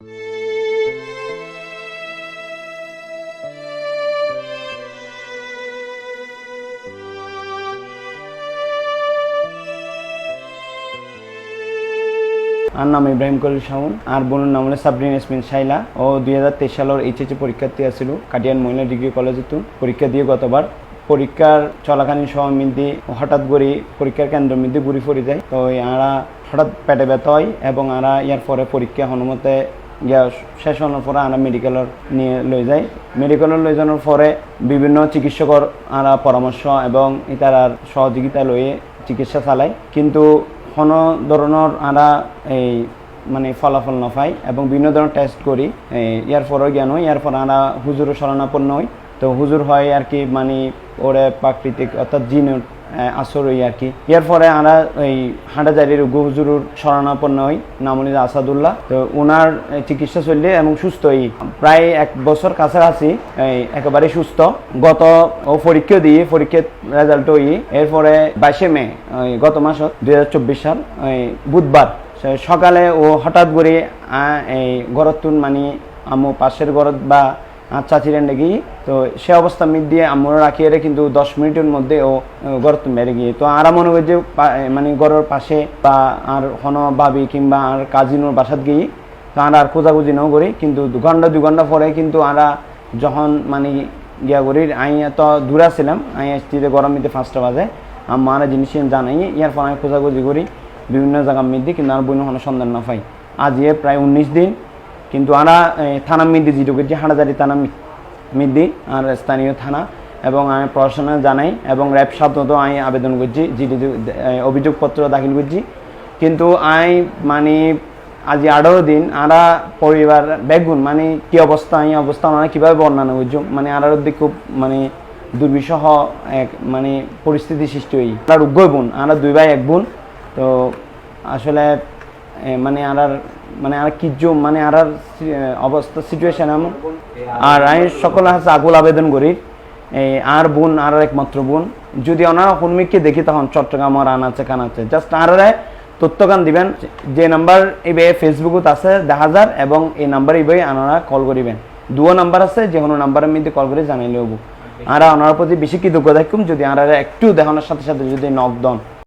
আর নাম ইব্রাহিম কলিল শাহুন আর বোনের নাম হলো সাবরিন ইসমিন শাইলা। ও দুই হাজার তেইশ সালের এইচএসি পরীক্ষার্থী আছিল, কাটিয়ান মহিলা ডিগ্রি কলেজে পরীক্ষা দিয়ে গতবার পরীক্ষার চলাকালীন সময় মধ্যে হঠাৎ করে পরীক্ষার কেন্দ্র মধ্যে ঘুরি পড়ে যায়। তো আরা হঠাৎ পেটে ব্যথা হয় এবং আরা ইয়ার পরে পরীক্ষা হনুমতে গিয়া শেষ হওয়ার পরে আমরা মেডিকেলের নিয়ে লই যাই মেডিকেলের লই যাওয়ার পরে বিভিন্ন চিকিৎসকের আরা পরামর্শ এবং ইতারার সহযোগিতা লয়ে চিকিৎসা চালায়। কিন্তু কোনো ধরনের আমরা এই মানে ফলাফল নপাই এবং বিভিন্ন ধরনের টেস্ট করি। ইয়ার পরেও জ্ঞান হই ইয়ার পর আমরা হুজুরও শরণাপন্ন হই। তো হুজুর হয় আর কি মানে ওরে প্রাকৃতিক অর্থাৎ জিনের আসর হই আর কি। এর পরে আমরা ওই হাঁটাজারির হুজুরুর শরণাপন্ন হই নামনি আসাদুল্লাহ। তো ওনার চিকিৎসা চললে এবং সুস্থ হই প্রায় এক বছর কাছাকাছি একেবারে সুস্থ। গত, ও পরীক্ষা দিয়ে, পরীক্ষার রেজাল্ট হই। এরপরে বাইশে মে, ওই গত মাসত, দুই হাজার চব্বিশ সাল, ওই বুধবার। সকালে ও হঠাৎ করে এই গরতুন মানে আমু পাশের গরত বা চাচিরেন নাকি? তো সে অবস্থা মিট দিয়ে আমরা রাখিয়ে কিন্তু দশ মিনিটের মধ্যে ও গরত মেরে গিয়ে। তো আর মনে হয় যে মানে গড়ের পাশে বা আর হন ভাবি কিংবা আর কাজিনোর বাসাত গিয়ে তো আমরা আর খোঁজাখুঁজি নাও করি। কিন্তু দু ঘণ্টা দু ঘণ্টা পরে কিন্তু আমরা যখন মানে গিয়া করি, আই তো দূরে ছিলাম, আই আসছি যে গরম মিতে পাঁচটা বাজে। আমার জিনিস জানাই, ইয়ার পর আমি খোঁজাখুঁজি করি, বিভিন্ন জায়গার মধ্যে কিন্তু আর বইন সন্ধান না পাই। আজ প্রায় উনিশ দিন কিন্তু আরা থানা মিদ্দি যেটু করছি হাঁটাজারি থানা মিদ্দি, আর স্থানীয় থানা, এবং আমি প্রশাসনে জানাই, এবং র্যাব সাথেও আমি আবেদন করছি জিডি অভিযোগপত্র দাখিল করছি। কিন্তু আমি মানে আজ আঠারো দিন আরা পরিবার বেগুন মানে কি অবস্থা, এই অবস্থা ওনারা কীভাবে বর্ণনা করছ মানে আরার দিক খুব মানে দুর্বিষহ এক মানে পরিস্থিতি সৃষ্টি হই। আর উগ্রই বোন দুই ভাই এক বোন, তো আসলে মানে আর মানে আর কি মানে আর অবস্থা সিচুয়েশন এমন। আর আমি সকলের কাছে আগুল আবেদন করি। আর বোন, আর একমাত্র বোন। যদি ওনারা হনমিককে দেখি, তখন চট্টগ্রাম আর আনাচ্ছে কানাচ্ছে জাস্ট আর তথ্যগান দিবেন। যে নাম্বার এবে ফেসবুকত আছে দেখা যার এবং এই নাম্বার এবে আনারা কল করিবেন। দুও নাম্বার আছে যে কোনো নাম্বারের মধ্যে কল করে জানাইলে হব। আর ওনার প্রতি বেশি কৃতজ্ঞ থাকুম যদি আনারা একটু দেখানোর সাথে সাথে যদি নক দন